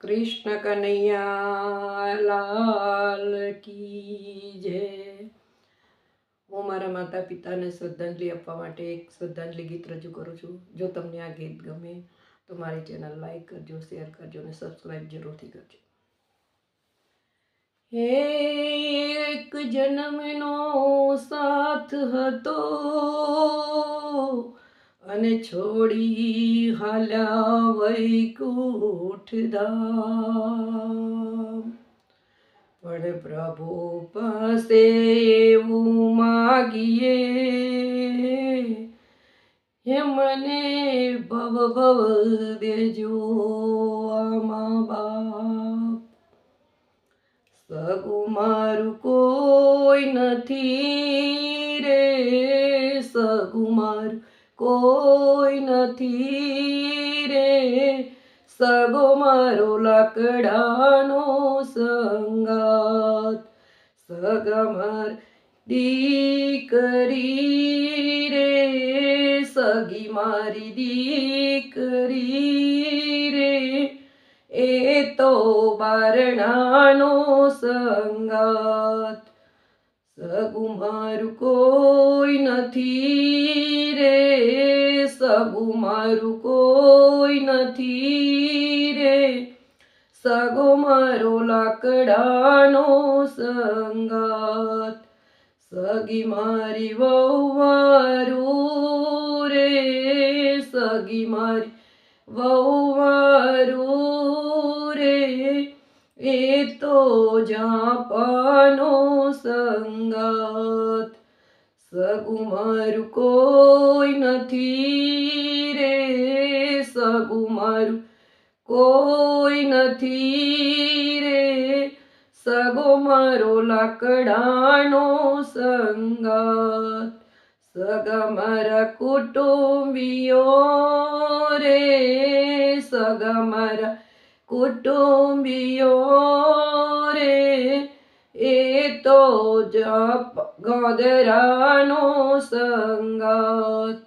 કૃષ્ણ કનૈયા, લાલ કી જય. હું મારા માતા પિતાને શ્રદ્ધાંજલિ આપવા માટે એક શ્રદ્ધાંજલિ ગીત રજૂ કરું છું. જો તમને આ ગીત ગમે, તો મારી ચેનલ લાઈક કરજો, શેર કરજો અને સબસ્ક્રાઈબ જરૂરથી કરજો. હે એક જન્મનો સાથ હતો. અને છોડી હાલ્યા વૈકુંઠ ધામ પણ પ્રભુ પાસે એવું માગીએ હે મને ભવ ભવ દેજો આમાં બાપ. સગું મારું કોઈ નથી રે, સગું મારું કોઈ નથી રે. સગો મારો લાકડાનો સંગાત. સગમર માર દીકરી રે. સગી મારી દીકરી રે. એ તો બારણાનો સંગાત. સગું મારું કોઈ નથી સગું મારું કોઈ નથી રે. સગો મારો લાકડાનો સંગાત. સગી મારી વહુવારું રે. સગી મારી વહુવારું રે. એ તો જાપાનો સંગાત. સગું મારું કોઈ નથી રે સગું મારું કોઈ નથી રે. સગો મારો લાકડાનો સંગાત, સગા મારા કુટુંબીઓ રે, સગા મારા કુટુંબીઓ રે. એ તો જપ ગોદરાનો સંગત.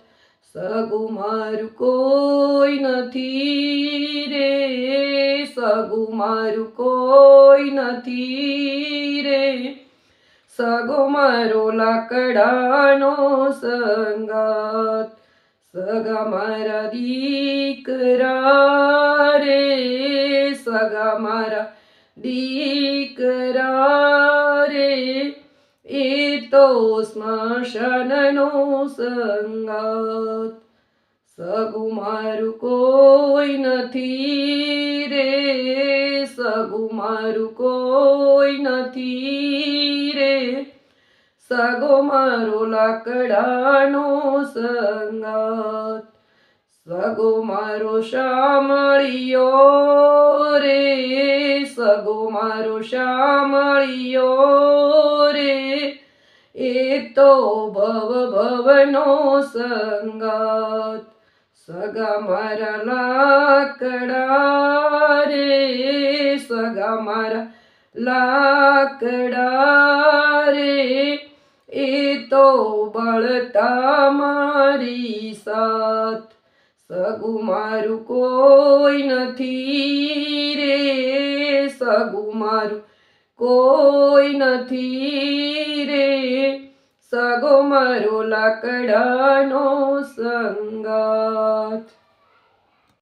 સગુમાર મારું કોઈ નથી રે, સગુમાર મારું કોઈ નથી રે. સગો મારો લાકડાનો સંગત સગા મારા દીકરા રે સગા મારા દીકરા રે એ તો સ્મશાનનો સંગાત સગુમારું કોઈ નથી રે સગુમારું કોઈ નથી રે. સગો મારો લાકડાનો સંગાત સગો મારો શામળિયો મારો શામળિયો રે. એ તો ભવ ભવનો સંગાત. સગા મારા લાકડા રે. સગા મારા લાકડા રે. એ તો બળતા મારી સાથ. સગું મારું કોઈ નથી. સગું મારું કોઈ નથી રે સગો મારો લાકડાનો સંગાત